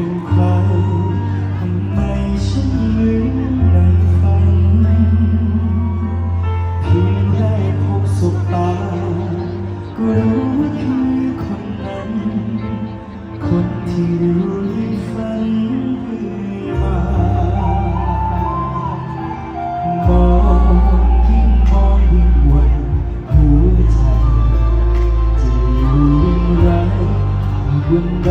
เป็นใครทำไมฉันเหมือนในฝัน เพียงแค่พบสบตา ก็รู้ว่าคือคนนั้น คนที่อยู่ในฝันเรื่มามองยิ่งมองยิ่งหวันหัวใจจะอยู่อย่างไรวันใด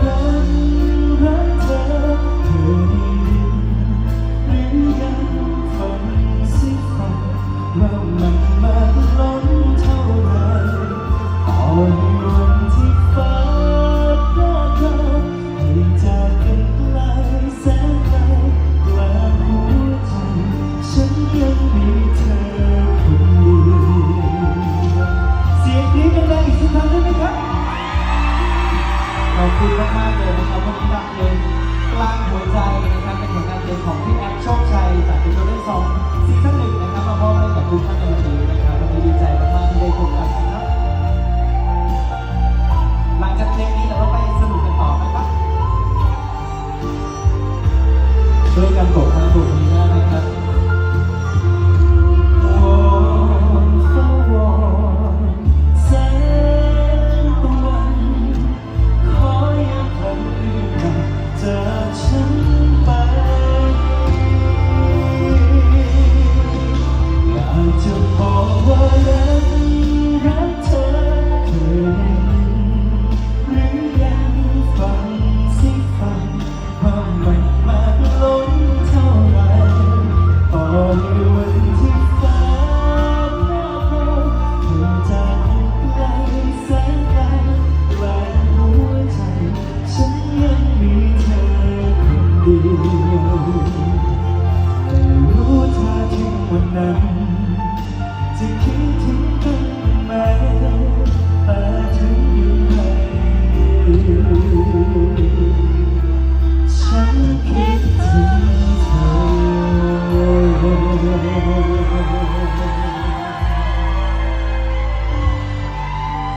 คุณมากๆเลยนะครับวันนี้รักเลยกลางหัวใจนะครับเป็นผลงานเพลงของพี่แอ๊ดโชคชัยจากดิจิทัลซองซีซั่นหนึ่งนะครับมาพบให้กับทุกท่านในวันนี้นะครับวันนี้ดีใจมากๆที่ได้พบกันนะครับหลังจากเพลงนี้เราไปสนุกกันต่อนะครับช่วยกันกดทั้งตัวนี้